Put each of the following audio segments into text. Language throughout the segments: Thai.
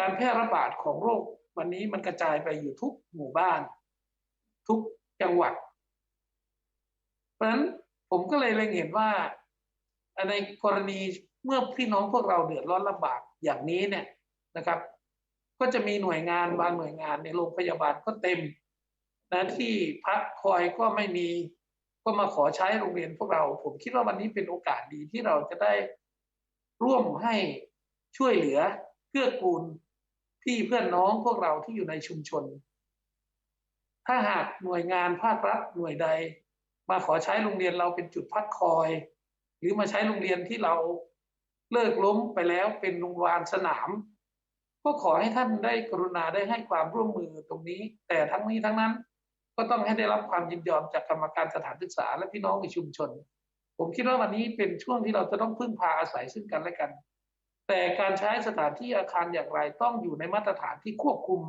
การแพร่ระบาดของโรควันนี้มันกระจายไปอยู่ทุกหมู่บ้าน ทุกจังหวัด เพราะฉะนั้นผมก็เลยเล็งเห็นว่าในกรณีเมื่อพี่น้องพวกเราเดือดร้อนลำบากอย่างนี้เนี่ยนะครับ ก็จะมีหน่วยงานบางหน่วยงานในโรงพยาบาลก็เต็มนะที่พักคอยก็ไม่มีก็มาขอใช้โรงเรียนพวกเรา ผมคิดว่าวันนี้เป็นโอกาสดีที่เราจะได้ร่วมให้ช่วยเหลือเกื้อกูล พี่เพื่อนน้องพวกเราที่อยู่ในชุมชน ถ้าหากหน่วยงานภาครัฐหน่วยใด มาขอใช้โรงเรียนเราเป็นจุดพักคอย หรือมาใช้โรงเรียนที่เราเลิกล้มไปแล้วเป็นโรงพยาบาลสนาม ก็ขอให้ท่านได้กรุณาได้ให้ความร่วมมือตรงนี้ แต่ทั้งนี้ทั้งนั้นก็ต้องให้ได้รับความยินยอมจากกรรมการสถานศึกษาและพี่น้องในชุมชน ผมคิดว่าวันนี้เป็นช่วงที่เราจะต้องพึ่งพาอาศัยซึ่งกันและกัน แต่การใช้สถานที่อาคารอย่างไรต้องอยู่ในมาตรฐานที่ควบคุม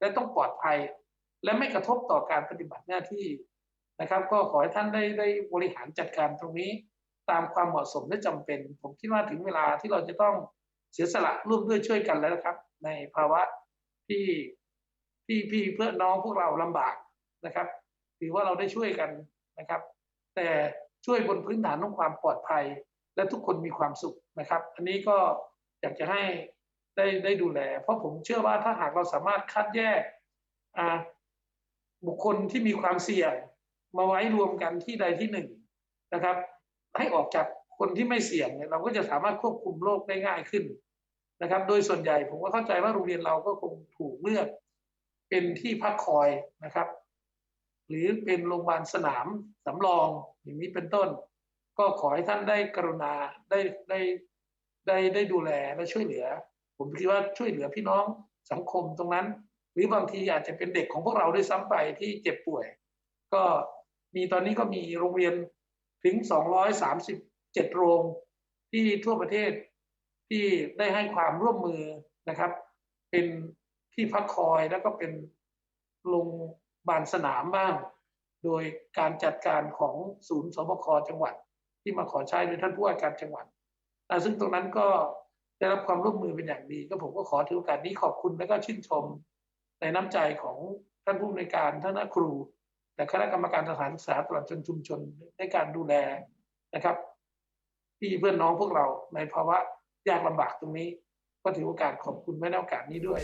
และต้องปลอดภัย และไม่กระทบต่อการปฏิบัติหน้าที่นะครับ ก็ขอให้ท่านได้ได้บริหารจัดการตรงนี้ตามความเหมาะสมและจำเป็น ผมคิดว่าถึงเวลาที่เราจะต้องเสียสละร่วมด้วยช่วยกันแล้วนะครับ ในภาวะที่พี่พี่เพื่อนน้องพวกเราลำบากนะครับถือว่าเราได้ช่วยกันนะครับ แต่ช่วยบนพื้นฐานของความปลอดภัย และทุกคนมีความสุขนะครับ อันนี้ก็ อยากจะให้ได้ได้ดูแล เพราะผมเชื่อว่าถ้าหากเราสามารถคัดแยกบุคคลที่มีความเสี่ยงมาไว้รวมกันที่ใดที่หนึ่งนะครับ ให้ออกจากคนที่ไม่เสี่ยงเนี่ยเราก็จะสามารถควบคุมโรคได้ง่ายขึ้นนะครับ โดยส่วนใหญ่ผมก็เข้าใจว่าโรงเรียนเราก็คงถูกเลือก เป็นที่พักคอยนะครับ หรือเป็นโรงพยาบาลสนามสำรองอย่างนี้เป็นต้น ก็ขอให้ท่านได้กรุณาได้ได้ ได้ได้ดูแลและช่วยเหลือ ผมคิดว่าช่วยเหลือพี่น้องสังคมตรงนั้น หรือบางทีอาจจะเป็นเด็กของพวกเราด้วยซ้ำไปที่เจ็บป่วย ก็มีตอนนี้ก็มีโรงเรียนถึง 237 โรงที่ทั่วประเทศที่ได้ให้ความร่วมมือนะครับ เป็นที่พักคอยแล้วก็เป็นโรงพยาบาลสนามบ้าง โดยการจัดการของศูนย์สบคจังหวัด ที่มาขอใช้โดยท่านผู้ว่าการจังหวัด ซึ่งตรงนั้นก็ได้รับความร่วมมือเป็นอย่างดี ก็ผมก็ขอถือโอกาสนี้ขอบคุณและก็ชื่นชม ในน้ำใจของท่านผู้ในการท่านครู และคณะกรรมการสถานศึกษาตลอดจนชุมชนในการดูแลนะครับพี่เพื่อนน้องพวกเราในภาวะยากลำบากตรงนี้ ก็ถือโอกาสขอบคุณไว้ในโอกาสนี้ด้วย